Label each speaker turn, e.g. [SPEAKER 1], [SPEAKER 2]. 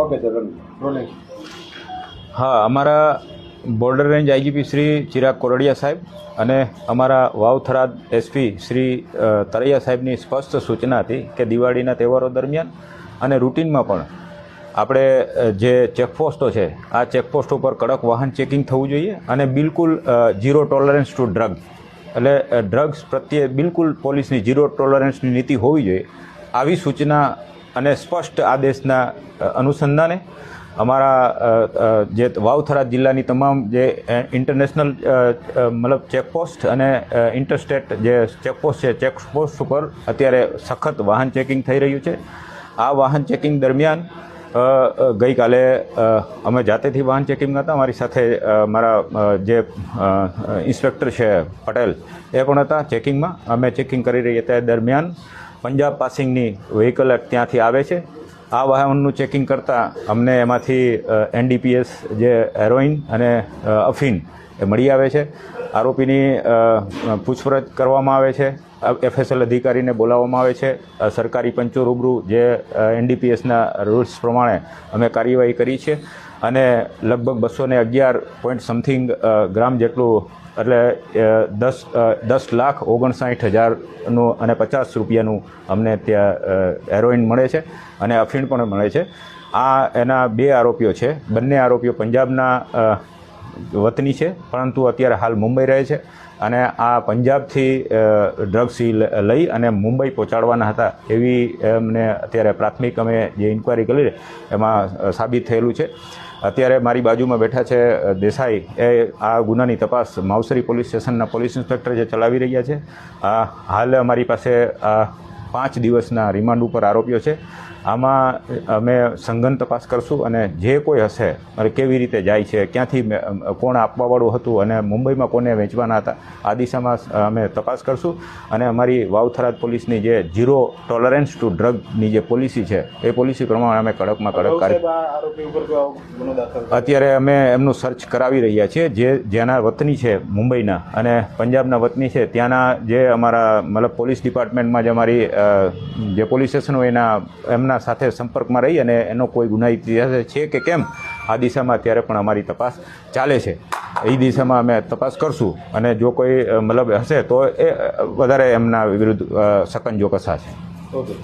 [SPEAKER 1] Okay sir
[SPEAKER 2] હા, અમારા border range IGP Shri Chirag Kordiya સાહેબ અને અમારા વાવ થરાદ એસપી શ્રી તરૈયા સાહેબની સ્પષ્ટ સૂચના હતી કે દિવાળીના તહેવારો દરમિયાન અને રૂટિનમાં પણ આપણે જે ચેકપોસ્ટો છે, આ ચેકપોસ્ટ ઉપર કડક વાહન ચેકિંગ થવું જોઈએ અને બિલકુલ ઝીરો ટોલરન્સ ટુ ડ્રગ. એટલે ડ્રગ્સ પ્રત્યે બિલકુલ પોલીસની ઝીરો ટોલરન્સની નીતિ હોવી જોઈએ. આવી સૂચના અને સ્પષ્ટ આદેશના અનુસંધાને અમારા જે વાવથરા જિલ્લાની તમામ જે ઇન્ટરનેશનલ મતલબ ચેકપોસ્ટ અને ઇન્ટરસ્ટેટ જે ચેકપોસ્ટ છે ચેકપોસ્ટ ઉપર અત્યારે સખત વાહન ચેકિંગ થઈ રહ્યું છે. આ વાહન ચેકિંગ દરમિયાન ગઈકાલે અમે જાતેથી વાહન ચેકિંગ હતા. અમારી સાથે મારા જે ઇન્સ્પેક્ટર છે પટેલ એ પણ હતા ચેકિંગમાં અમે ચેકિંગ કરી રહ્યા હતા. દરમિયાન પંજાબ પાસિંગની વ્હીકલ ત્યાંથી આવે છે. આ વાહનનું ચેકિંગ કરતાં અમને એમાંથી એનડીપીએસ જે હેરોઇન અને અફીન એ મળી આવે છે. આરોપીની પૂછપરછ કરવામાં આવે છે. એફએસએલ અધિકારીને બોલાવવામાં આવે છે. સરકારી પંચો રૂબરૂ જે એનડીપીએસના રૂલ્સ પ્રમાણે અમે કાર્યવાહી કરી છે. અને લગભગ બસો ને અગિયાર પોઈન્ટ સમથિંગ ગ્રામ જેટલું, એટલે દસ દસ લાખ ઓગણસાઠ હજારનું અને પચાસ રૂપિયાનું અમને ત્યાં હેરોઇન મળે છે અને અફીણ પણ મળે છે. આ એના બે આરોપીઓ છે. બંને આરોપીઓ પંજાબના વતની છે, પરંતુ અત્યારે હાલ મુંબઈ રહે છે અને આ પંજાબથી ડ્રગ્સ લઈ અને મુંબઈ પહોંચાડવાના હતા એવી એમને અત્યારે પ્રાથમિક અમે જે ઇન્કવાયરી કરી એમાં સાબિત થયેલું છે. અત્યારે મારી બાજુમાં બેઠા છે દેસાઈ. એ, આ ગુનાની તપાસ માવસરી પોલીસ સ્ટેશનના પોલીસ ઇન્સ્પેક્ટર જે ચલાવી રહ્યા છે. હાલ અમારી પાસે પાંચ દિવસના રિમાન્ડ ઉપર આરોપ્યો છે. આમાં અમે સંઘન તપાસ કરશું અને જે કોઈ હશે અને કેવી રીતે જાય છે ક્યાંથી કોણ આપવાવાળું હતું અને મુંબઈમાં કોને વેચવાના હતા આ દિશામાં અમે તપાસ કરશું. અને અમારી વાવથરાદ પોલીસની જે ઝીરો ટોલરન્સ ટુ ડ્રગની જે પોલિસી છે એ પોલિસી પ્રમાણે અમે કડકમાં કડક? અત્યારે અમે એમનું સર્ચ કરાવી રહ્યા છીએ જે જેના વતની છે મુંબઈના. અને પંજાબના વતની છે ત્યાંના જે અમારા મતલબ પોલીસ ડિપાર્ટમેન્ટમાં જે અમારી જે પોલીસ સ્ટેશન હોય એના, એમના સાથે સંપર્કમાં રહી અને એનો કોઈ ગુના ઇતિહાસ છે કે કેમ, આ દિશામાં અત્યારે પણ અમારી તપાસ ચાલે છે. એ દિશામાં અમે તપાસ કરશું અને જો કોઈ મતલબ હશે તો એ વધારે એમના વિરુદ્ધ સકંજો કસાશે
[SPEAKER 1] ઓકે.